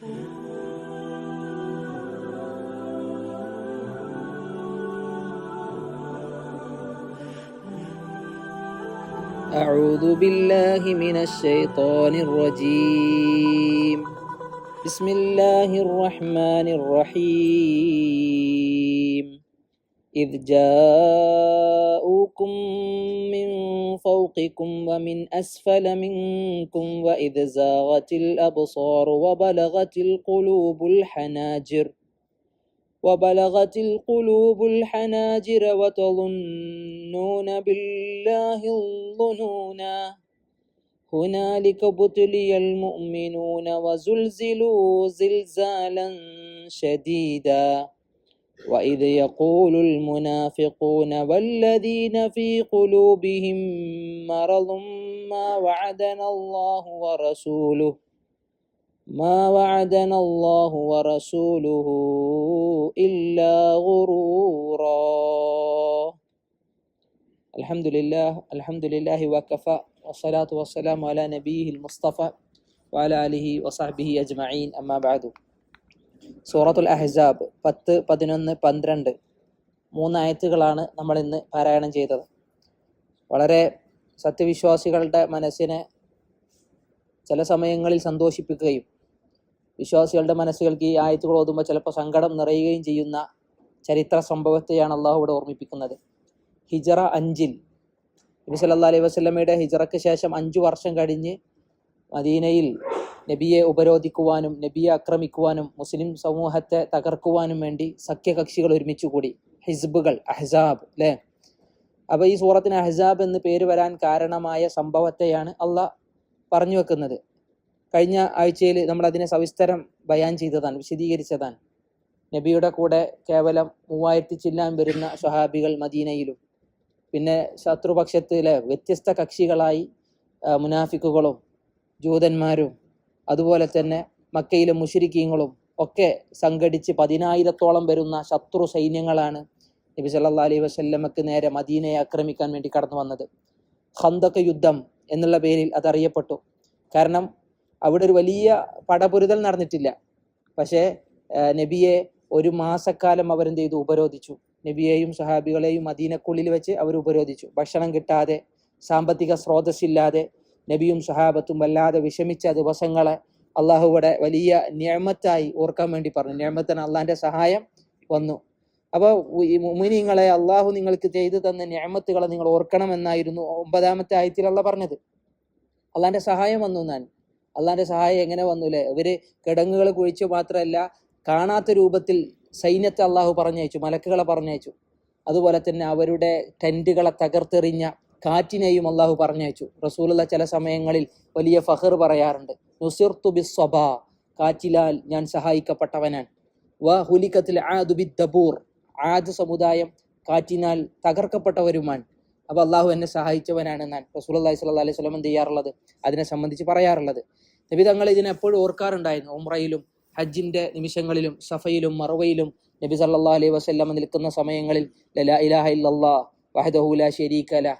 أعوذ بالله من الشيطان الرجيم. بسم الله الرحمن الرحيم. إذ جاءوكم فوقكم ومن أسفل منكم وإذ زاغت الأبصار وبلغت القلوب الحناجر وبلغت القلوب الحناجر وتظنون بالله الظنونا هنالك ابتلي المؤمنون وزلزلوا زلزالا شديدا وإذ يقول المنافقون والذين في قلوبهم مرض ما وعدنا الله ورسوله ما وعدنا الله ورسوله إلا غرورا الحمد لله الحمد لله وكفى والصلاة والسلام على نبيه المصطفى وعلى آله وصحبه أجمعين أما بعد. സൂറത്തുൽ അഹ്സാബ് പത്ത് പതിനൊന്ന് പന്ത്രണ്ട് മൂന്നായത്തുകളാണ് നമ്മൾ ഇന്ന് പാരായണം ചെയ്തത്. വളരെ സത്യവിശ്വാസികളുടെ മനസ്സിനെ ചില സമയങ്ങളിൽ സന്തോഷിപ്പിക്കുകയും വിശ്വാസികളുടെ മനസ്സുകൾക്ക് ഈ ആയത്തുകൾ ഓതുമ്പോൾ ചിലപ്പോൾ സങ്കടം നിറയുകയും ചെയ്യുന്ന ചരിത്ര സംഭവത്തെയാണ് അള്ളാഹു ഇവിടെ ഓർമ്മിപ്പിക്കുന്നത്. ഹിജറ അഞ്ചിൽ നബി സല്ലാ അലൈഹി വസ്ലമയുടെ ഹിജറയ്ക്ക് ശേഷം അഞ്ചു വർഷം കഴിഞ്ഞ് മദീനയിൽ നബിയെ ഉപരോധിക്കുവാനും നബിയെ ആക്രമിക്കുവാനും മുസ്ലിം സമൂഹത്തെ തകർക്കുവാനും വേണ്ടി സഖ്യകക്ഷികൾ ഒരുമിച്ചു കൂടി. ഹിസ്ബുകൾ അഹ്സാബ് അല്ലേ അപ്പൊ ഈ സൂറത്തിന് അഹ്സാബ് എന്ന് പേര് വരാൻ കാരണമായ സംഭവത്തെയാണ് അള്ളാഹ് പറഞ്ഞു വെക്കുന്നത്. കഴിഞ്ഞ ആഴ്ചയിൽ നമ്മൾ അതിനെ സവിസ്തരം ബയാൻ ചെയ്തതാണ് വിശദീകരിച്ചതാണ്. നബിയുടെ കൂടെ കേവലം മൂവായിരത്തി ചില്ലാൻ വരുന്ന സ്വഹാബികൾ മദീനയിലും പിന്നെ ശത്രുപക്ഷത്തിലെ വ്യത്യസ്ത കക്ഷികളായി മുനാഫിക്കുകളും ജൂതന്മാരും അതുപോലെ തന്നെ മക്കയിലെ മുഷിരിക്കീങ്ങളും ഒക്കെ സംഘടിച്ച് പതിനായിരത്തോളം വരുന്ന ശത്രു സൈന്യങ്ങളാണ് നബി സല്ലാ അലൈഹി വസല്ലമക്ക് നേരെ മദീനയെ ആക്രമിക്കാൻ വേണ്ടി കടന്നു വന്നത്. ഹന്തക്ക യുദ്ധം എന്നുള്ള പേരിൽ അതറിയപ്പെട്ടു. കാരണം അവിടെ ഒരു വലിയ പടപുരുതൽ നടന്നിട്ടില്ല. പക്ഷേ നബിയെ ഒരു മാസക്കാലം അവരെന്ത് ചെയ്തു? ഉപരോധിച്ചു. നബിയെയും സഹാബികളെയും മദീനക്കുള്ളിൽ വെച്ച് അവർ ഉപരോധിച്ചു. ഭക്ഷണം കിട്ടാതെ സാമ്പത്തിക സ്രോതസ്സില്ലാതെ നബിയും സഹാബത്തും വല്ലാതെ വിഷമിച്ച ദിവസങ്ങളെ അള്ളാഹുവിടെ വലിയ നിയമത്തായി ഓർക്കാൻ വേണ്ടി പറഞ്ഞു. നിയമത്തിന് അള്ളാഹിന്റെ സഹായം വന്നു. അപ്പോൾ ഈ മുമിനിങ്ങളെ അള്ളാഹു നിങ്ങൾക്ക് ചെയ്തു തന്ന ഞാമത്തുകളെ നിങ്ങൾ ഓർക്കണമെന്നായിരുന്നു ഒമ്പതാമത്തെ ആയത്തിൽ അള്ള പറഞ്ഞത്. അള്ളാന്റെ സഹായം വന്നു ഞാൻ അള്ളാന്റെ സഹായം എങ്ങനെ വന്നു അല്ലേ ഇവർ കിടങ്ങുകൾ കുഴിച്ചു മാത്രമല്ല കാണാത്ത രൂപത്തിൽ സൈന്യത്തെ അള്ളാഹു പറഞ്ഞയച്ചു മലക്കുകളെ പറഞ്ഞയച്ചു. അതുപോലെ തന്നെ അവരുടെ ടെന്റുകളെ തകർത്തെറിഞ്ഞ കാറ്റിനെയും അള്ളാഹു പറഞ്ഞയച്ചു. റസൂലുള്ള ചില സമയങ്ങളിൽ വലിയ ഫഹർ പറയാറുണ്ട്. നുസിർത്തു ബിസ്വബ കാറ്റിലാൽ ഞാൻ സഹായിക്കപ്പെട്ടവനാണ്. വ ഹുലിക്കത്തിൽ ആദുബി ദബൂർ ആദ് സമുദായം കാറ്റിനാൽ തകർക്കപ്പെട്ടവരുമാണ്. അപ്പോൾ അള്ളാഹു എന്നെ സഹായിച്ചവനാണ് ഞാൻ റസൂൽ അള്ളഹി സ്വല്ലാ അലൈഹി സ്വലം എന്ത് ചെയ്യാറുള്ളത്? അതിനെ സംബന്ധിച്ച് പറയാറുള്ളത്. നബി തങ്ങൾ ഇതിനെപ്പോഴും ഓർക്കാറുണ്ടായിരുന്നു. ഉമ്രയിലും ഹജ്ജിന്റെ നിമിഷങ്ങളിലും സഫയിലും മറവയിലും നബി സല്ലാ അലൈഹി വസ്ല്ലാം നിൽക്കുന്ന സമയങ്ങളിൽ ലലാ ഇലാഹ ഇല്ലല്ലാ വഹദഹുല ലാ ശരീക ല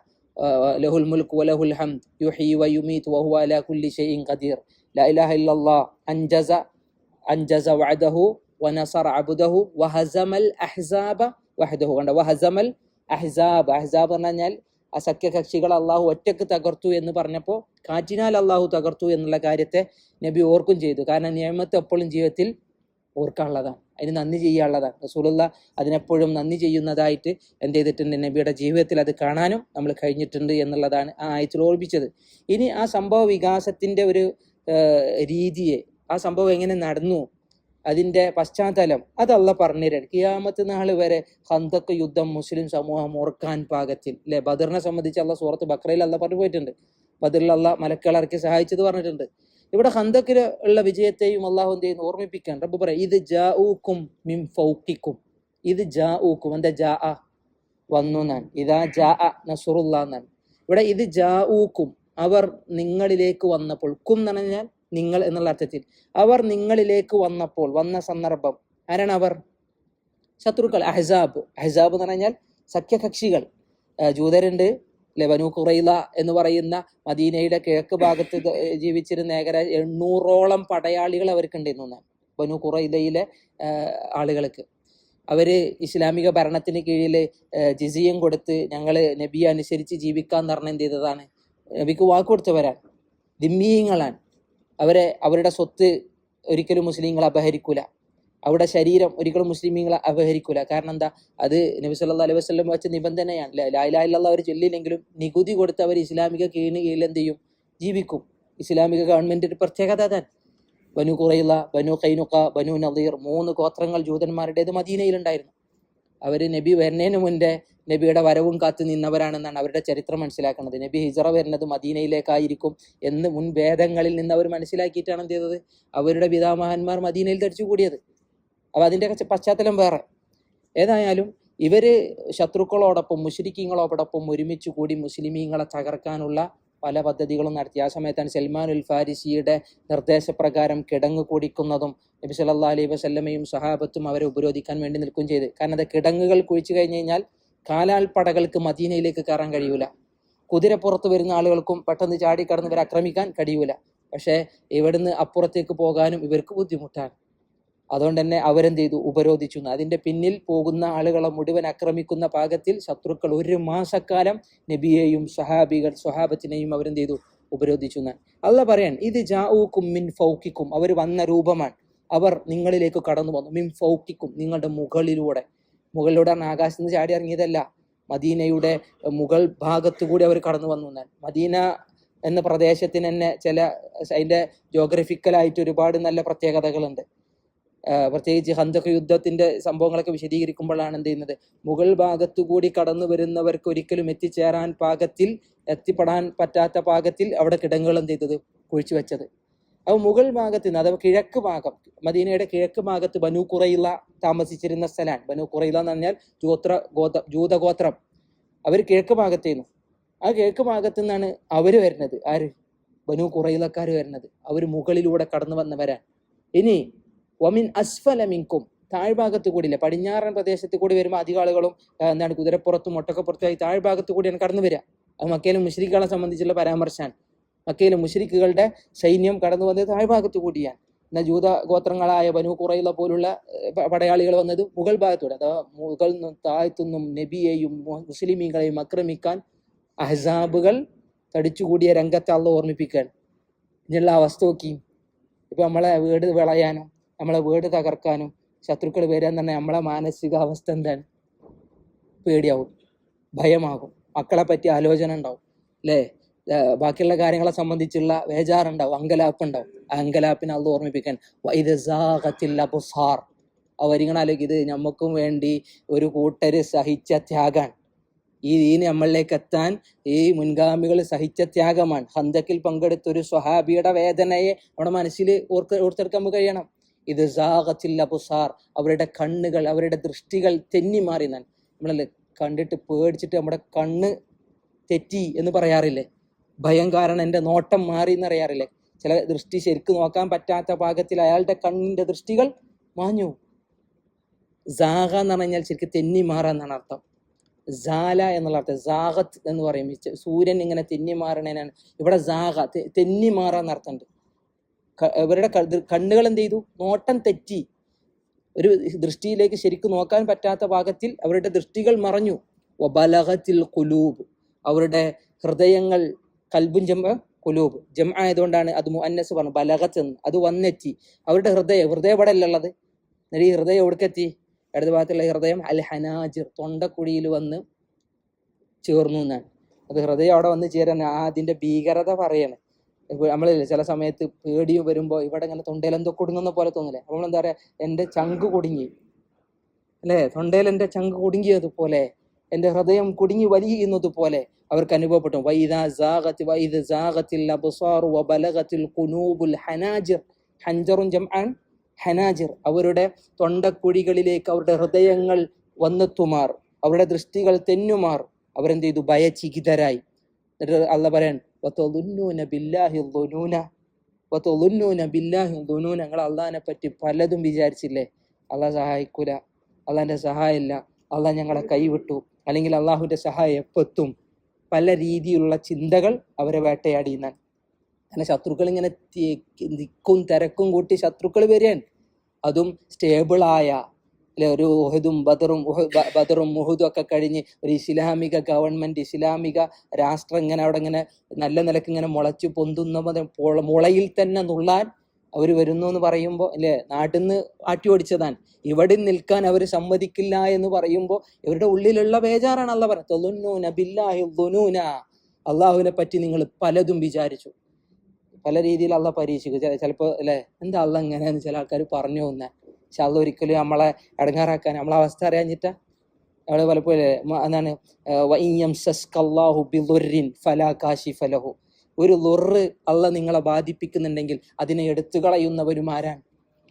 ലഹുൽ മുൽക്ക് വലഹുൽ ഹം യുഹി ويميت وهو على കുല്ലി شيء ഖദീർ. لا ഇലാഹ ഇല്ലല്ലാ അൻജസ അൻജസ വഅദഹു وعده ونصر വഹസമൽ അഹ്സാബ വഹദഹു. കണ്ട? വഹസമൽ അഹ്സാബ്. അഹ്സാബ് എന്ന് പറഞ്ഞാൽ ആ സഖ്യകക്ഷികൾ അള്ളാഹു ഒറ്റയ്ക്ക് തകർത്തു എന്ന് പറഞ്ഞപ്പോൾ കാറ്റിനാൽ അള്ളാഹു തകർത്തു എന്നുള്ള കാര്യത്തെ നബി ഓർക്കും ചെയ്തു. കാരണം നിയമത്തെ എപ്പോഴും ജീവിതത്തിൽ ഓർക്കാനുള്ളതാണ്. അതിന് നന്ദി ചെയ്യാനുള്ളതാണ്. റസൂലുള്ള അതിനെപ്പോഴും നന്ദി ചെയ്യുന്നതായിട്ട് എന്ത് ചെയ്തിട്ടുണ്ട്? നബിയുടെ ജീവിതത്തിൽ അത് കാണാനും നമ്മൾ കഴിഞ്ഞിട്ടുണ്ട് എന്നുള്ളതാണ് ആ ആയത്തിൽ ഓർപ്പിച്ചത് ഇനി ആ സംഭവ വികാസത്തിന്റെ ഒരു രീതിയെ ആ സംഭവം എങ്ങനെ നടന്നു? അതിന്റെ പശ്ചാത്തലം അതല്ല പറഞ്ഞുതരാൻ കിയാമത്ത് നാൾ വരെ ഹന്തക്ക് യുദ്ധം മുസ്ലിം സമൂഹം ഓർക്കാൻ പാകത്തിൽ അല്ലെ ബദറിനെ സംബന്ധിച്ച് അള്ള സൂറത്ത് ബക്രയിൽ അല്ല പറഞ്ഞു പോയിട്ടുണ്ട്. ബദറിൽ അല്ല സഹായിച്ചത് പറഞ്ഞിട്ടുണ്ട്. ഇവിടെ ഹന്തക്കിൽ ഉള്ള വിജയത്തെയും അള്ളാഹു എന്ത് ചെയ്യുന്നു? ഓർമ്മിപ്പിക്കാൻ. റബ്ബ് പറയാം ഇത് ജാ ഊക്കും മിം ഫൗക്കിക്കും ഇത് ജാ ഊക്കും എന്താ ജാ വന്നു നാൻ ഇതാ ജാ നസുറുല്ല എന്നാണ് ഇവിടെ ഇത് ജാ ഊക്കും അവർ നിങ്ങളിലേക്ക് വന്നപ്പോൾ കും എന്ന് പറഞ്ഞാൽ നിങ്ങൾ എന്നുള്ള അർത്ഥത്തിൽ. അവർ നിങ്ങളിലേക്ക് വന്നപ്പോൾ വന്ന സന്ദർഭം ആരാണ് അവർ? ശത്രുക്കൾ. അഹസാബ്. അഹസാബ് എന്ന് പറഞ്ഞാൽ സഖ്യകക്ഷികൾ. ജൂതരുണ്ട്. അല്ലെ കുറയില എന്ന് പറയുന്ന മദീനയുടെ കിഴക്ക് ഭാഗത്ത് ജീവിച്ചിരുന്ന ഏകദേശം എണ്ണൂറോളം പടയാളികൾ അവർക്കുണ്ടായിരുന്നു ബനു കുറയിലയിലെ ആളുകൾക്ക്. അവർ ഇസ്ലാമിക ഭരണത്തിന് കീഴിൽ ജിസിയം കൊടുത്ത് ഞങ്ങൾ നബിയെ അനുസരിച്ച് ജീവിക്കാൻ എന്ത് ചെയ്തതാണ്. നബിക്ക് വാക്ക് കൊടുത്തവരാണ്. ദിമ്മീങ്ങളാണ് അവരെ അവരുടെ സ്വത്ത് ഒരിക്കലും മുസ്ലിങ്ങൾ അപഹരിക്കൂല. അവരുടെ ശരീരം ഒരിക്കലും മുസ്ലിമീങ്ങളെ അപഹരിക്കൂല. കാരണം എന്താ? അത് നബി സല്ലാ അലൈഹി വസ്ലം വെച്ച നിബന്ധനയാണ്. ലായിലായില്ല അവർ ചൊല്ലിയില്ലെങ്കിലും നികുതി കൊടുത്ത് അവർ ഇസ്ലാമിക കീഴിന് കീഴിൽ എന്ത് ചെയ്യും? ജീവിക്കും. ഇസ്ലാമിക ഗവൺമെന്റിന്റെ പ്രത്യേകത താൻ ബനു കുറയില ബനു കൈനുക്ക ബനു നദീർ മൂന്ന് ഗോത്രങ്ങൾ ജൂതന്മാരുടേത് മദീനയിലുണ്ടായിരുന്നു. അവർ നബി വരുന്നതിന് മുൻപേ നബിയുടെ വരവും കാത്തു നിന്നവരാണെന്നാണ് അവരുടെ ചരിത്രം മനസ്സിലാക്കുന്നത്. നബി ഹിജറ വരുന്നത് മദീനയിലേക്കായിരിക്കും എന്ന് മുൻ വേദങ്ങളിൽ നിന്ന് അവർ മനസ്സിലാക്കിയിട്ടാണ് എന്ത് ചെയ്തത്? അവരുടെ പിതാമഹന്മാർ മദീനയിൽ ധരിച്ചു കൂടിയത്. അപ്പോൾ അതിന്റെ പശ്ചാത്തലം വേറെ. ഏതായാലും ഇവർ ശത്രുക്കളോടൊപ്പം മുഷരിക്കങ്ങളോടൊപ്പം ഒരുമിച്ച് കൂടി മുസ്ലിമീങ്ങളെ തകർക്കാനുള്ള പല പദ്ധതികളും നടത്തി. ആ സമയത്താണ് സൽമാൻ ഉൽ ഫാരിസിയുടെ നിർദ്ദേശപ്രകാരം കിടങ്ങ് കുടിക്കുന്നതും നബി സല്ലാ അലൈ വസല്ലമയും സഹാബത്തും അവരെ ഉപരോധിക്കാൻ വേണ്ടി നിൽക്കുകയും ചെയ്ത്. കാരണം അത് കിടങ്ങുകൾ കുഴിച്ചു കഴിഞ്ഞ് കഴിഞ്ഞാൽ കാലാൽപ്പടകൾക്ക് മദീനയിലേക്ക് കയറാൻ കഴിയൂല. കുതിരപ്പുറത്ത് വരുന്ന ആളുകൾക്കും പെട്ടെന്ന് ചാടി കടന്ന് ഇവരെ ആക്രമിക്കാൻ കഴിയൂല. പക്ഷേ ഇവിടുന്ന് അപ്പുറത്തേക്ക് പോകാനും ഇവർക്ക് ബുദ്ധിമുട്ടാണ്. അതുകൊണ്ട് തന്നെ അവരെന്ത് ചെയ്തു ഉപരോധിച്ചു. അതിന്റെ പിന്നിൽ പോകുന്ന ആളുകളെ മുഴുവൻ ആക്രമിക്കുന്ന പാകത്തിൽ ശത്രുക്കൾ ഒരു മാസക്കാലം നബിയെയും സഹാബികൾ സ്വഹാബത്തിനെയും അവരെന്ത് ചെയ്തു ഉപരോധിച്ചു എന്നാണ് അല്ല പറയാൻ ഇത് ജാഊക്കും മിൻ ഫൗക്കിക്കും അവർ വന്ന രൂപമാണ്. അവർ നിങ്ങളിലേക്ക് കടന്നു വന്നു. മിൻ ഫൗക്കിക്കും നിങ്ങളുടെ മുകളിലൂടെ. മുകളിലൂടെ ആകാശത്ത് നിന്ന് ചാടി ഇറങ്ങിയതല്ല. മദീനയുടെ മുകൾ ഭാഗത്തു കൂടി അവർ കടന്നു വന്നു എന്നാൽ മദീന എന്ന പ്രദേശത്തിന് തന്നെ ചില അതിന്റെ ജോഗ്രഫിക്കലായിട്ട് ഒരുപാട് നല്ല പ്രത്യേകതകളുണ്ട്. പ്രത്യേകിച്ച് ഹന്തക യുദ്ധത്തിന്റെ സംഭവങ്ങളൊക്കെ വിശദീകരിക്കുമ്പോഴാണ് എന്ത് ചെയ്യുന്നത്? മുഗൾ ഭാഗത്തു കൂടി കടന്നു വരുന്നവർക്ക് ഒരിക്കലും എത്തിച്ചേരാൻ പാകത്തിൽ എത്തിപ്പെടാൻ പറ്റാത്ത പാകത്തിൽ അവിടെ കിടങ്ങുകൾ എന്ത് ചെയ്തത്? കുഴിച്ചു വെച്ചത്. അപ്പോൾ മുഗൾ ഭാഗത്ത് നിന്ന് അഥവാ കിഴക്ക് ഭാഗം മദീനയുടെ കിഴക്ക് ഭാഗത്ത് ബനു കുറയില താമസിച്ചിരുന്ന സ്ഥലമാണ്. ബനു കുറയില എന്ന് പറഞ്ഞാൽ ജൂത്ര ഗോത്ര ജൂതഗോത്രം. അവർ കിഴക്ക് ഭാഗത്തേന്നു ആ കിഴക്ക് ഭാഗത്തു നിന്നാണ് അവർ വരുന്നത്. ആര്? ബനു കുറയിലക്കാർ വരുന്നത്. അവർ മുകളിലൂടെ കടന്നു വന്നവരാണ്. ഇനി ഒമിൻ അസ്ഫലമിങ്കും താഴ്ഭാഗത്ത് കൂടിയില്ല പടിഞ്ഞാറൻ പ്രദേശത്ത് കൂടി വരുമ്പോൾ അധിക ആളുകളും എന്താണ് കുതിരപ്പുറത്തും ഒട്ടക്കപ്പുറത്തുമായി താഴ്ഭാഗത്ത് കൂടിയാണ് കടന്നു വരിക. അത് മക്കയിലെ മുഷരിക്കുകളെ സംബന്ധിച്ചുള്ള പരാമർശമാണ്. മക്കയിലെ മുഷരിക്കുകളുടെ സൈന്യം കടന്നു വന്നത് താഴ്ഭാഗത്ത് കൂടിയാണ് എന്നാൽ ജൂത ഗോത്രങ്ങളായ ബനു കുറയില പോലുള്ള പടയാളികൾ വന്നത് മുഗൾ ഭാഗത്തൂടെ. അഥവാ മുഗൾ താഴ്ത്തുനിന്നും നബിയെയും മുസ്ലിമീങ്ങളെയും ആക്രമിക്കാൻ അഹസാബുകൾ തടിച്ചുകൂടിയ രംഗത്തെ അള്ള ഓർമ്മിപ്പിക്കുകയാണ്. ഇതിനുള്ള അവസ്ഥ നോക്കി ഇപ്പൊ നമ്മളെ വീട് വിളയാനും നമ്മളെ വീട് തകർക്കാനും ശത്രുക്കൾ വരാൻ തന്നെ നമ്മളെ മാനസികാവസ്ഥ എന്താണ്? പേടിയാവും. ഭയമാകും. മക്കളെ പറ്റി ആലോചന ഉണ്ടാവും. അല്ലേ ബാക്കിയുള്ള കാര്യങ്ങളെ സംബന്ധിച്ചുള്ള വേജാറുണ്ടാവും. അങ്കലാപ്പ് ഉണ്ടാവും ആ അങ്കലാപ്പിനെ അത് ഓർമ്മിപ്പിക്കാൻ അബുസാർ. അവരിങ്ങനെ അല്ലെങ്കിൽ ഇത് നമുക്കും വേണ്ടി ഒരു കൂട്ടര് സഹിച്ച ത്യാഗാണ്. ഈ ദീന് നമ്മളിലേക്ക് എത്താൻ ഈ മുൻഗാമികൾ സഹിച്ച ത്യാഗമാണ്. ഹന്തക്കിൽ പങ്കെടുത്ത ഒരു സ്വഹാബിയുടെ വേദനയെ നമ്മുടെ മനസ്സിൽ ഓർത്ത് ഓർത്തെടുക്കാൻ കഴിയണം. ഇത് സാഹത്തിൽ അബുസാർ അവരുടെ കണ്ണുകൾ അവരുടെ ദൃഷ്ടികൾ തെന്നി മാറി ഞാൻ നമ്മളല്ലേ കണ്ടിട്ട് പേടിച്ചിട്ട് നമ്മുടെ കണ്ണ് തെറ്റി എന്ന് പറയാറില്ലേ? ഭയം കാരണം എന്റെ നോട്ടം മാറി എന്ന് അറിയാറില്ലേ ചില ദൃഷ്ടി ശരിക്കും നോക്കാൻ പറ്റാത്ത പാകത്തിൽ അയാളുടെ കണ്ണിന്റെ ദൃഷ്ടികൾ മാഞ്ഞു. സാഹ എന്ന് പറഞ്ഞാൽ ശരിക്കും തെന്നി മാറാന്നാണ് അർത്ഥം. സാല എന്നുള്ള അർത്ഥം സാഹത്ത് എന്ന് പറയും. സൂര്യൻ ഇങ്ങനെ തെന്നി മാറണേനാണ്. ഇവിടെ സാഹ തെന്നി മാറാന്ന് അർത്ഥമുണ്ട് ഇവരുടെ കണ്ണുകൾ എന്ത് ചെയ്തു? നോട്ടം തെറ്റി. ഒരു ദൃഷ്ടിയിലേക്ക് ശരിക്കും നോക്കാൻ പറ്റാത്ത ഭാഗത്തിൽ അവരുടെ ദൃഷ്ടികൾ മറഞ്ഞു. ബലഹത്തിൽ കുലൂബ് അവരുടെ ഹൃദയങ്ങൾ കൽബും ജമ കുലൂബ് ജം ആയതുകൊണ്ടാണ് അത് മുഅന്നസ് പറഞ്ഞു ബലഹത്ത് എന്ന്. അത് വന്നെത്തി. അവരുടെ ഹൃദയം ഹൃദയം ഇവിടെ അല്ലുള്ളത് എന്നിട്ട് ഈ ഹൃദയം എവിടേക്കെത്തി ഇടത് ഭാഗത്തുള്ള ഹൃദയം അൽ ഹനാജിർ തൊണ്ടക്കുഴിയിൽ വന്ന് ചേർന്നു എന്നാണ്. അത് ഹൃദയം അവിടെ വന്ന് ചേരാൻ ആ അതിന്റെ ഭീകരത പറയാണ്. നമ്മളില്ലേ ചില സമയത്ത് പേടി വരുമ്പോൾ ഇവിടെ ഇങ്ങനെ തൊണ്ടയിൽ എന്തോ കുടുങ്ങുന്ന പോലെ തോന്നില്ലേ? നമ്മൾ എന്താ പറയാ എന്റെ ചങ്ക് കുടുങ്ങി. അല്ലേ? തൊണ്ടയിൽ എന്റെ ചങ്ക് കുടുങ്ങിയതുപോലെ എന്റെ ഹൃദയം കുടുങ്ങി വലിയുന്നത് പോലെ അവർക്ക് അനുഭവപ്പെട്ടു. ഹനാജിർ അവരുടെ തൊണ്ടക്കുഴികളിലേക്ക് അവരുടെ ഹൃദയങ്ങൾ വന്നെത്തുമാർ അവരുടെ ദൃഷ്ടികൾ തെന്നുമാർ. അവരെന്ത് ചെയ്തു? ഭയചികിതരായി. അല്ല പറയാൻ ഞങ്ങൾ അള്ളഹാനെ പറ്റി പലതും വിചാരിച്ചില്ലേ? അള്ളാഹ് സഹായിക്കൂല. അള്ളാഹിന്റെ സഹായമില്ല അള്ളാഹ് ഞങ്ങളെ കൈവിട്ടു. അല്ലെങ്കിൽ അള്ളാഹുവിന്റെ സഹായം എപ്പെത്തും. പല രീതിയിലുള്ള ചിന്തകൾ അവരെ വേട്ടയാടിയെന്നാണ്. അങ്ങനെ ശത്രുക്കൾ ഇങ്ങനെ തിക്കും തിരക്കും കൂട്ടി ശത്രുക്കൾ വരികയാണ് അതും സ്റ്റേബിളായ അല്ലെ ഒരു ഉഹദും ബദറും ബദറും മുഹുദും ഒക്കെ കഴിഞ്ഞ് ഒരു ഇസ്ലാമിക ഗവൺമെന്റ് ഇസ്ലാമിക രാഷ്ട്രം ഇങ്ങനെ അവിടെ ഇങ്ങനെ നല്ല നിലയ്ക്ക് ഇങ്ങനെ മുളച്ചു പൊന്തുന്ന മുളയിൽ തന്നെ നുള്ളാൻ അവർ വരുന്നു എന്ന് പറയുമ്പോൾ അല്ലേ നാട്ടിൽ നിന്ന് ആട്ടി ഓടിച്ചതാണ്. ഇവിടെ നിൽക്കാൻ അവർ സമ്മതിക്കില്ല എന്ന് പറയുമ്പോൾ ഇവരുടെ ഉള്ളിലുള്ള ബേജാറാണ് അല്ല പറയുന്നത് അള്ളാഹുവിനെ പറ്റി നിങ്ങൾ പലതും വിചാരിച്ചു. പല രീതിയിൽ അള്ള പരീക്ഷിക്കും. ചില ചിലപ്പോൾ അല്ലേ എന്താ അള്ള എങ്ങനെയാന്ന് ചില ആൾക്കാർ പറഞ്ഞു തന്നെ പക്ഷെ അത് ഒരിക്കലും നമ്മളെ ഇടങ്ങാറാക്കാൻ നമ്മളെ അവസ്ഥ അറിയാഞ്ഞിട്ടാ? നമ്മൾ പലപ്പോഴും എന്താണ്. ഒരു ലൊറ് അള്ള നിങ്ങളെ ബാധിപ്പിക്കുന്നുണ്ടെങ്കിൽ അതിനെ എടുത്തു കളയുന്നവരും ആരാണ്?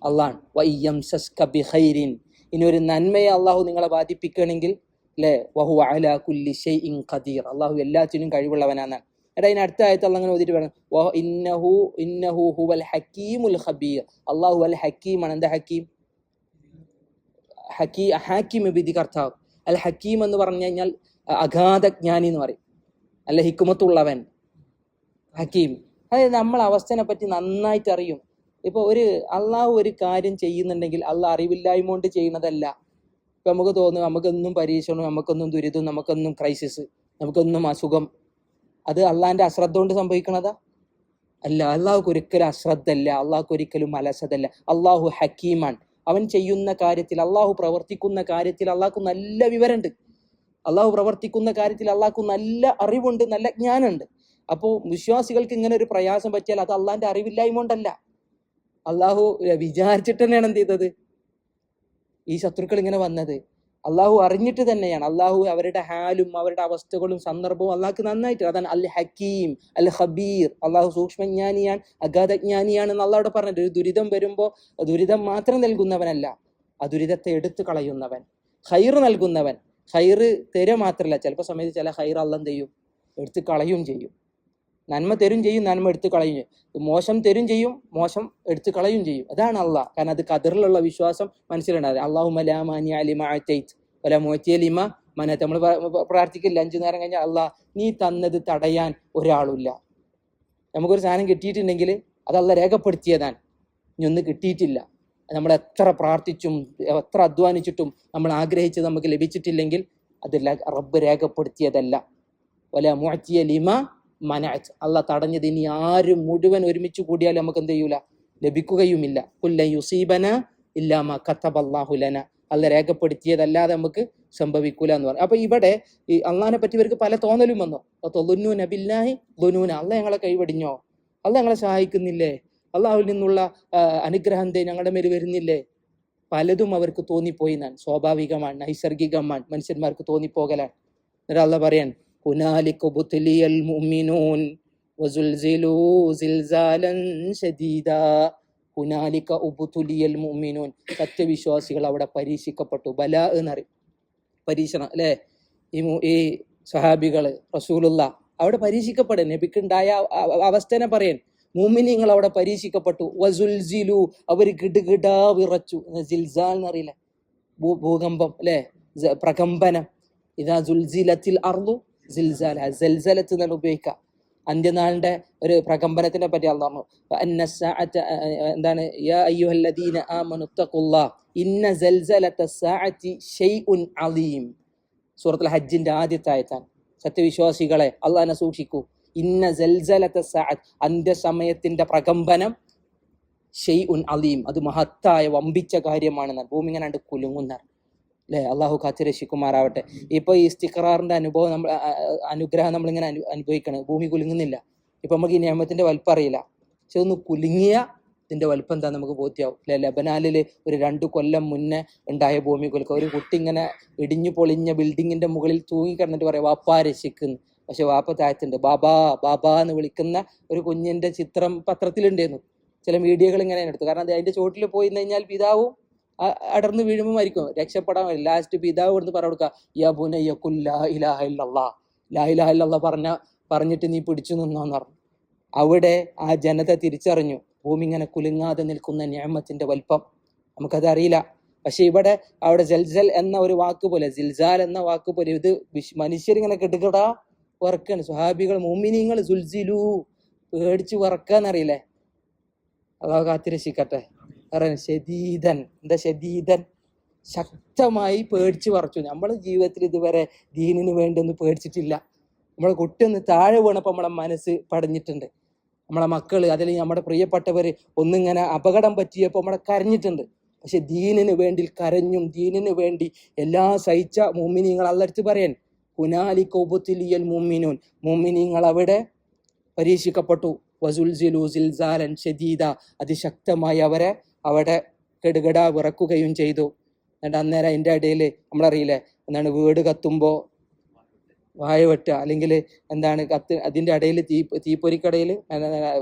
അള്ളാണ്. വയ്യംസസ്ക ബിഖൈരിൻ. ഇനി ഒരു നന്മയെ അള്ളാഹു നിങ്ങളെ ബാധിപ്പിക്കുകയാണെങ്കിൽ അല്ലേ വഹു അല കുല്ലി ഷൈഇൻ ഖദീർ. അള്ളാഹു എല്ലാത്തിനും കഴിവുള്ളവനാണ്. എടാ ഇതിന് അടുത്ത ആയത്ത് അള്ളാഹ് അങ്ങനെ ഓതിട്ട് വേണം ഇന്നഹു ഇന്നഹു ഹുവൽ ഹക്കീമുൽ ഖബീർ. അള്ളാഹു അൽ ഹക്കീമാണ്. എന്താ ഹക്കീം? ഹക്കീ ഹാക്കിം വിധി കർത്താവ്. അൽ ഹക്കീം എന്ന് പറഞ്ഞു കഴിഞ്ഞാൽ അഗാധ ജ്ഞാനി എന്ന് പറയും. അല്ല ഹിക്കുമത്തുള്ളവൻ ഹക്കീം. അതായത് നമ്മൾ അവസ്ഥനെ പറ്റി നന്നായിട്ട് അറിയും. ഇപ്പൊ ഒരു അള്ളാഹു ഒരു കാര്യം ചെയ്യുന്നുണ്ടെങ്കിൽ അള്ളാഹ് അറിവില്ലായ്മ കൊണ്ട് ചെയ്യുന്നതല്ല. ഇപ്പൊ നമുക്ക് തോന്നും നമുക്കൊന്നും പരീക്ഷണം നമുക്കൊന്നും ദുരിതം നമുക്കൊന്നും ക്രൈസിസ് നമുക്കൊന്നും അസുഖം. അത് അള്ളാഹിന്റെ അശ്രദ്ധ കൊണ്ട് സംഭവിക്കണതാ? അല്ല അള്ളാഹുക്ക് ഒരിക്കലും അശ്രദ്ധല്ല അള്ളാഹുക്ക് ഒരിക്കലും അലസതല്ല അള്ളാഹു ഹക്കീമാണ്. അവൻ ചെയ്യുന്ന കാര്യത്തിൽ അള്ളാഹു പ്രവർത്തിക്കുന്ന കാര്യത്തിൽ അള്ളാഹ്ക്ക് നല്ല വിവരമുണ്ട് അള്ളാഹു പ്രവർത്തിക്കുന്ന കാര്യത്തിൽ അള്ളാഹ്ക്ക് നല്ല അറിവുണ്ട് നല്ല ജ്ഞാനമുണ്ട് അപ്പോൾ വിശ്വാസികൾക്ക് ഇങ്ങനെ ഒരു പ്രയാസം പറ്റിയാൽ അത് അള്ളാഹിന്റെ അറിവില്ലായ്മ കൊണ്ടല്ല. അള്ളാഹു വിചാരിച്ചിട്ട് തന്നെയാണ് എന്ത് ചെയ്തത്? ഈ ശത്രുക്കൾ ഇങ്ങനെ വന്നത്. അള്ളാഹു അറിഞ്ഞിട്ട് തന്നെയാണ്. അള്ളാഹു അവരുടെ ഹാലും അവരുടെ അവസ്ഥകളും സന്ദർഭവും അള്ളാഹ്ക്ക് നന്നായിട്ട് അതാണ് അൽ ഹക്കീം അൽ ഹബീർ അള്ളാഹു സൂക്ഷ്മജ്ഞാനിയാണ് അഗാധജ്ഞാനിയാണ് എന്ന് അള്ളാഹ് പറഞ്ഞിട്ട് ഒരു ദുരിതം വരുമ്പോൾ ദുരിതം മാത്രം നൽകുന്നവനല്ല ആ ദുരിതത്തെ എടുത്തു കളയുന്നവൻ ഹൈർ നൽകുന്നവൻ. ഹൈർ തരുക മാത്രമല്ല ചിലപ്പോൾ സമയത്ത് ചില ഹൈർ അള്ളം ചെയ്യും? എടുത്തു കളയും ചെയ്യും. നന്മ തരും ചെയ്യും നന്മ എടുത്തു കളയും മോശം തരും ചെയ്യും മോശം എടുത്തു കളയും ചെയ്യും. അതാണ് അള്ളാഹ്. കാരണം അത് കതിറിലുള്ള വിശ്വാസം മനസ്സിലുണ്ടാകും. അള്ളാഹു മലാമാനി അലിമ അറ്റൈത്ത് വല മനത്ത് നമ്മൾ പ്രാർത്ഥിക്കില്ല അഞ്ചു നേരം കഴിഞ്ഞാൽ അള്ളാഹ് നീ തന്നത് തടയാൻ ഒരാളുമില്ല. നമുക്കൊരു സാധനം കിട്ടിയിട്ടുണ്ടെങ്കിൽ അതല്ല രേഖപ്പെടുത്തിയതാണ്. ഇനി ഒന്നും കിട്ടിയിട്ടില്ല. നമ്മൾ എത്ര പ്രാർത്ഥിച്ചും എത്ര അധ്വാനിച്ചിട്ടും നമ്മൾ ആഗ്രഹിച്ചത് നമുക്ക് ലഭിച്ചിട്ടില്ലെങ്കിൽ അത് റബ്ബ് രേഖപ്പെടുത്തിയതല്ല. വല മുഅത്തിയ ലിമ മനഅത്ത്. അല്ല തടഞ്ഞത് ഇനി ആരും മുഴുവൻ ഒരുമിച്ച് കൂടിയാൽ നമുക്ക് എന്ത് ചെയ്യൂല? ലഭിക്കുകയുമില്ല. കുല്ല യുസീബന ഇല്ലാമ കത്തബല്ലാഹുലന അല്ല രേഖപ്പെടുത്തിയതല്ലാതെ നമുക്ക് സംഭവിക്കൂല എന്ന് പറഞ്ഞു അപ്പൊ ഇവിടെ ഈ അള്ളഹാനെ പറ്റി ഇവർക്ക് പല തോന്നലും വന്നു. തൊന്നുന്നു നബില്ലാഹി ലുനൂന അല്ല ഞങ്ങളെ കൈവടിഞ്ഞോ? അല്ല ഞങ്ങളെ സഹായിക്കുന്നില്ലേ? അള്ളാഹുവിൽ നിന്നുള്ള അനുഗ്രഹം ഞങ്ങളുടെ മേൽ വരുന്നില്ലേ? പലതും അവർക്ക് തോന്നിപ്പോയി എന്നാണ്. സ്വാഭാവികമാണ് നൈസർഗികമാണ് മനുഷ്യന്മാർക്ക് തോന്നിപ്പോകലാണ്. എന്നിട്ട് അല്ല പറയാൻ هنالك ابتلي المؤمنون وزلزلوا زلزالا شديدا ഹുനാലിക്ക ഉബുതുലിയൽ മുഅ്മിനൂൻ സത്യവിശ്വാസികൾ അവിടെ പരീക്ഷിക്കപ്പെട്ടു ബല എന്നറിയും പരീക്ഷണം അല്ലേ ഈ മു- ഈ സഹാബികള് റസൂലുള്ള അവിടെ പരീക്ഷിക്കപ്പെടും നബിക്കുണ്ടായ അ- അ- അവസ്ഥനെ പറയാൻ മൂമിനിങ്ങൾ അവിടെ പരീക്ഷിക്കപ്പെട്ടു വസുൽസിലു അവർ കിടുകിടാ വിറച്ചു ജിൽസാൽ എന്നറിയില്ല ഭൂ ഭൂകമ്പം അല്ലേ സ- പ്രകമ്പനം ഇതാ സുൽസിലത്തിൽ അർന്നു സിൽസാല സെൽസലത്ത് എന്നാണ് ഉപയോഗിക്കുക അന്ത്യനാളിന്റെ ഒരു പ്രകമ്പനത്തിനെ പറ്റി ആൾ പറഞ്ഞു. എന്താണ്? യാ അയ്യുഹല്ലദീന ഇന്ന സൽസലത ഷൈഉൻ അലീം. സൂറത്തുൽ ഹജ്ജിന്റെ ആദ്യത്തെ ആയത്താണ്. സത്യവിശ്വാസികളെ അള്ളാഹനെ സൂക്ഷിക്കൂ. ഇന്ന സൽസലത അന്ത്യസമയത്തിന്റെ പ്രകമ്പനം ഷെയ് ഉൻ അലീം. അത് മഹത്തായ വമ്പിച്ച കാര്യമാണെന്നാണ്. ഭൂമി ഇങ്ങനെ കുലുങ്ങുന്നാണ് അല്ലേ അള്ളാഹു കാത്തി രക്ഷിക്കുമാറാവട്ടെ ഇപ്പൊ ഈ ഇസ്തിഖറാറിന്റെ അനുഭവം നമ്മൾ അനുഗ്രഹം നമ്മളിങ്ങനെ അനു അനുഭവിക്കണം. ഭൂമി കുലുങ്ങുന്നില്ല. ഇപ്പൊ നമുക്ക് ഈ നിയമത്തിന്റെ വലിപ്പം അറിയില്ല. പക്ഷെ ഒന്ന് കുലുങ്ങിയ ഇതിന്റെ വലിപ്പം എന്താ നമുക്ക് ബോധ്യമാവും അല്ലെ ലബനാലിൽ ഒരു രണ്ട് കൊല്ലം മുന്നേ ഉണ്ടായ ഭൂമി കുലുക്കം. ഒരു കുട്ടി ഇങ്ങനെ ഇടിഞ്ഞു പൊളിഞ്ഞ ബിൽഡിങ്ങിന്റെ മുകളിൽ തൂങ്ങി കിടന്നിട്ട് പറയാം വാപ്പാ രക്ഷിക്കുന്നു. പക്ഷെ വാപ്പ താഴത്തുണ്ട്. ബാബാ ബാബാ എന്ന് വിളിക്കുന്ന ഒരു കുഞ്ഞിന്റെ ചിത്രം പത്രത്തിലുണ്ടായിരുന്നു. ചില മീഡിയകൾ ഇങ്ങനെ എടുത്തു. കാരണം അത് അതിന്റെ ചോട്ടിൽ പോയി കഴിഞ്ഞാൽ പിതാവും അടർന്ന് വീഴുമ്പോൾ മരിക്കും രക്ഷപ്പെടാൻ ലാസ്റ്റ് പിതാവ് കൊടുത്ത് പറഞ്ഞു കൊടുക്കുക ലാ ഇലാഹ ലാ ഇലാഹ പറഞ്ഞ പറഞ്ഞിട്ട് നീ പിടിച്ചു നിന്നോന്ന് പറഞ്ഞു. അവിടെ ആ ജനത തിരിച്ചറിഞ്ഞു. ഭൂമി ഇങ്ങനെ കുലുങ്ങാതെ നിൽക്കുന്ന ഞാമത്തിന്റെ വലിപ്പം. നമുക്കത് അറിയില്ല. പക്ഷെ ഇവിടെ അവിടെ ജൽജൽ എന്ന ഒരു വാക്ക് പോലെ ജിൽസാൽ എന്ന വാക്ക് പോലെ ഇത് മനുഷ്യരിങ്ങനെ കെട്ടുകടാ വറക്കാണ്. സ്വഹാബികൾ മോമിനിങ്ങൾ സുൽസിലു പേടിച്ച് വറക്കാന്നറിയില്ലേ? അതാ കാത്തിരക്ഷിക്കട്ടെ. ഷദീദൻ എന്താ ശതീതൻ ശക്തമായി പേടിച്ച് പറിച്ചു. നമ്മൾ ജീവിതത്തിൽ ഇതുവരെ ദീനിന് വേണ്ടി ഒന്നും പേടിച്ചിട്ടില്ല. നമ്മളെ കുട്ടി ഒന്ന് താഴെ വീണപ്പോൾ നമ്മളെ മനസ്സ് പടഞ്ഞിട്ടുണ്ട്. നമ്മളെ മക്കൾ അതിൽ നമ്മുടെ പ്രിയപ്പെട്ടവര് ഒന്നിങ്ങനെ അപകടം പറ്റിയപ്പോൾ നമ്മളെ കരഞ്ഞിട്ടുണ്ട്. പക്ഷെ ദീനിന് വേണ്ടി കരഞ്ഞും ദീനിന് വേണ്ടി എല്ലാ സഹിച്ച മുമ്മിനിങ്ങൾ അല്ലടുത്ത് പറയാൻ. കുനാലി കോപുത്തിലിയൽ മുമ്മിനൂൻ. മുമ്മിനിങ്ങൾ അവിടെ പരീക്ഷിക്കപ്പെട്ടു. വസുൽ ജിലു ജിൽസാലൻ ഷദീദ അതിശക്തമായി അവരെ അവിടെ കെടുകട വിറക്കുകയും ചെയ്തു. എന്നിട്ട് അന്നേരം അതിന്റെ ഇടയിൽ നമ്മളറിയില്ലേ എന്താണ് വീട് കത്തുമ്പോൾ വായ വെട്ടുക അല്ലെങ്കിൽ എന്താണ് കത്ത് അതിന്റെ ഇടയിൽ തീ തീപ്പൊരിക്കടയിൽ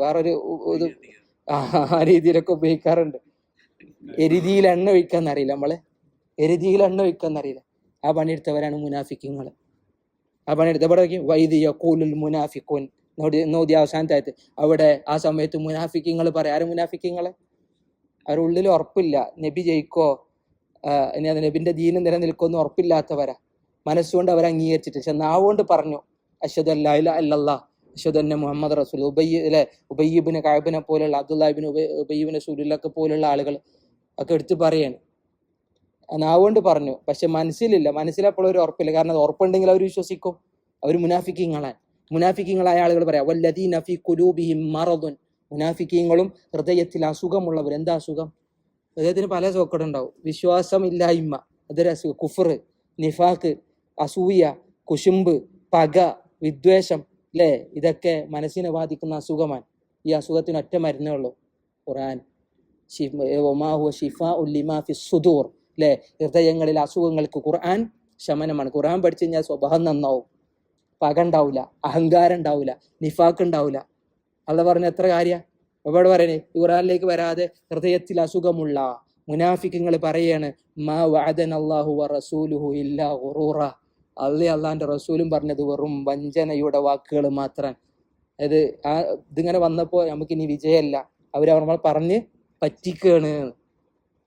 വേറൊരു ഇത് ആ രീതിയിലൊക്കെ ഉപയോഗിക്കാറുണ്ട്. എരുതിയിൽ എണ്ണ ഒഴിക്കാൻ അറിയില്ല നമ്മൾ എരുതിയിൽ എണ്ണ ഒഴിക്കാൻ അറിയില്ല? ആ പണിയെടുത്തവരാണ് മുനാഫിക്കുങ്ങൾ ആ പണിയെടുത്ത് അവിടെ നോക്കി വൈദിയ കൂലുൽ മുനാഫിക്കോൻ നോടി നോതി അവിടെ ആ സമയത്ത് മുനാഫിക്കിങ്ങൾ പറയാം ആരും മുനാഫിക്കുങ്ങളെ? അവരുടെ ഉള്ളിൽ ഉറപ്പില്ല. നബി ജയിക്കോ? ഇനി അത് നബിന്റെ ദീനം നിലനിൽക്കുമെന്ന് ഉറപ്പില്ലാത്തവരാ. മനസ്സുകൊണ്ട് അവർ അംഗീകരിച്ചിട്ട്. പക്ഷെ നാവുകൊണ്ട് പറഞ്ഞു അഷദ് അല്ല അല്ലല്ലാ അഷദ് അന്ന മുഹമ്മദ് റസൂൽ ഉബയ്യ അല്ലെ ഉബയ്യബിന് കായബിനെ പോലുള്ള അബ്ദുല്ലാഹിബിന് ഉബയ്യബിന് സൂലിലൊക്കെ പോലുള്ള ആളുകൾ ഒക്കെ എടുത്ത് പറയാണ്. നാവുകൊണ്ട് പറഞ്ഞു പക്ഷെ മനസ്സിലില്ല. മനസ്സിലപ്പോൾ ഒരു ഉറപ്പില്ല. കാരണം അത് ഉറപ്പുണ്ടെങ്കിൽ അവർ വിശ്വസിക്കും. അവർ മുനാഫിക്കിങ്ങളാൻ മുനാഫിക്കിങ്ങളായ ആളുകൾ പറയാം വല്ലദീ നഫി കുലൂബിഹിം മറദുൻ മുനാഫിക്കീങ്ങളും ഹൃദയത്തിൽ അസുഖമുള്ളവർ. എന്താ അസുഖം? ഹൃദയത്തിന് പല സോക്കടുണ്ടാവും. വിശ്വാസം ഇല്ലായ്മ അതൊരു അസുഖം കുഫർ നിഫാക്ക് അസൂയ കുശുമ്പ് പക വിദ്വേഷം അല്ലേ ഇതൊക്കെ മനസ്സിനെ ബാധിക്കുന്ന അസുഖമാണ്. ഈ അസുഖത്തിന് ഒറ്റ മരുന്നേ ഉള്ളൂ. ഖുറാൻ ഫി സുദൂർ അല്ലേ ഹൃദയങ്ങളിൽ അസുഖങ്ങൾക്ക് ഖുർആൻ ശമനമാണ്. ഖുർആൻ പഠിച്ചു കഴിഞ്ഞാൽ സ്വഭാവം നന്നാവും. പക ഉണ്ടാവില്ല അഹങ്കാരം ഉണ്ടാവില്ല നിഫാക്ക് ഉണ്ടാവില്ല അള്ള പറഞ്ഞ എത്ര കാര്യ? ഇവിടെ പറയണേ ഖുറാനിലേക്ക് വരാതെ ഹൃദയത്തിൽ അസുഖമുള്ള മുനാഫിക്കങ്ങൾ പറയാണ് മാ വഅദന അല്ലാഹു വ റസൂലുഹു ഇല്ലാ ഉറൂറ അള്ളി അള്ളാന്റെ റസൂലും പറഞ്ഞത് വെറും വഞ്ചനയുടെ വാക്കുകൾ മാത്രം. അത് ആ ഇതിങ്ങനെ വന്നപ്പോ നമുക്ക് ഇനി വിജയമല്ല അവർ നമ്മൾ പറഞ്ഞ് പറ്റിക്കാണ്.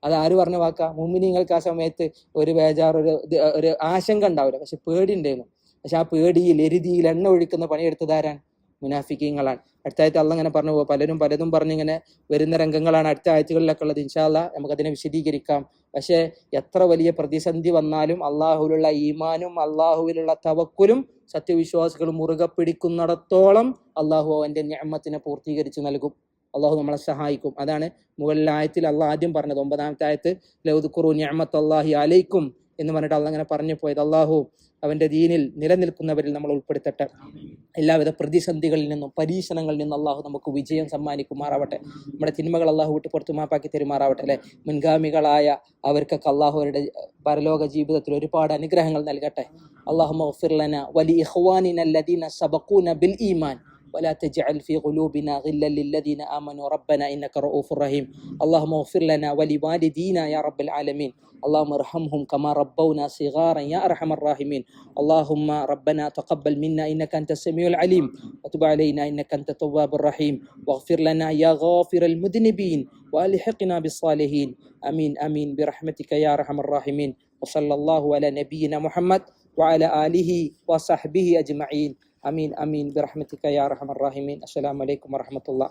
അത് ആര് പറഞ്ഞ വാക്കാ? മുമ്പിനിങ്ങൾക്ക് ആ സമയത്ത് ഒരു ബേജാർ ഒരു ഒരു ആശങ്ക ഉണ്ടാവില്ല. പക്ഷെ പേടി ഉണ്ടായിരുന്നു പക്ഷെ ആ പേടിയിൽ എരുതിയിൽ എണ്ണ ഒഴിക്കുന്ന പണിയെടുത്തതാരാണ് മുനാഫിക്കീങ്ങളാണ്. അടുത്ത ആഴ്ച അള്ള ഇങ്ങനെ പറഞ്ഞു പോകും പലരും പലതും പറഞ്ഞിങ്ങനെ വരുന്ന രംഗങ്ങളാണ് അടുത്ത ആഴ്ചകളിലൊക്കെ ഉള്ളത്. ഇൻഷാല്ല നമുക്കതിനെ വിശദീകരിക്കാം. പക്ഷേ എത്ര വലിയ പ്രതിസന്ധി വന്നാലും അള്ളാഹുവിലുള്ള ഈമാനും അള്ളാഹുവിലുള്ള തവക്കുലും സത്യവിശ്വാസികൾ മുറുകെ പിടിക്കുന്നിടത്തോളം അള്ളാഹു അവന്റെ ഞാമത്തിനെ പൂർത്തീകരിച്ച് നൽകും. അള്ളാഹു നമ്മളെ സഹായിക്കും. അതാണ് മുകളിലായത്തിൽ അള്ളാഹ് ആദ്യം പറഞ്ഞത്. ഒമ്പതാമത്തെ ആയത്ത് ലൗദ് കുറു ഞാമത്ത് അള്ളാഹി അലൈക്കും എന്ന് പറഞ്ഞിട്ട് അള്ള അങ്ങനെ പറഞ്ഞു പോയത്. അള്ളാഹു അവന്റെ ദീനിൽ നിലനിൽക്കുന്നവരിൽ നമ്മൾ ഉൾപ്പെടുത്തട്ടെ. എല്ലാവിധ പ്രതിസന്ധികളിൽ നിന്നും പരീക്ഷണങ്ങളിൽ നിന്നും അള്ളാഹു നമുക്ക് വിജയം സമ്മാനിക്കുമാറാവട്ടെ. നമ്മുടെ തിന്മകൾ അള്ളാഹു വിട്ട് പുറത്തു മാപ്പാക്കി തരുമാറാവട്ടെ അല്ലെ? മുൻഗാമികളായ അവർക്കൊക്കെ അള്ളാഹു അവരുടെ പരലോക ജീവിതത്തിൽ ഒരുപാട് അനുഗ്രഹങ്ങൾ നൽകട്ടെ. അള്ളാഹു വലി ഇഹ്വാനിൻ അല്ലദീന ബിൽ ഈമാൻ. ولا تجعل في قلوبنا غلا للذين آمنوا. ربنا إنك رؤوف رحيم. اللهم اغفر لنا ولوالدينا يا رب العالمين. اللهم ارحمهم كما ربونا صغارا يا أرحم الراحمين. اللهم ربنا تقبل منا إنك أنت السميع العليم. وتب علينا إنك أنت التواب الرحيم. واغفر لنا يا غافر المذنبين وألحقنا بالصالحين. آمين آمين. برحمتك يا أرحم الراحمين. وصلى الله على نبينا محمد وعلى آله وصحبه أجمعين. آمين آمين. برحمتك يا أرحم الراحمين. السلام عليكم ورحمة الله.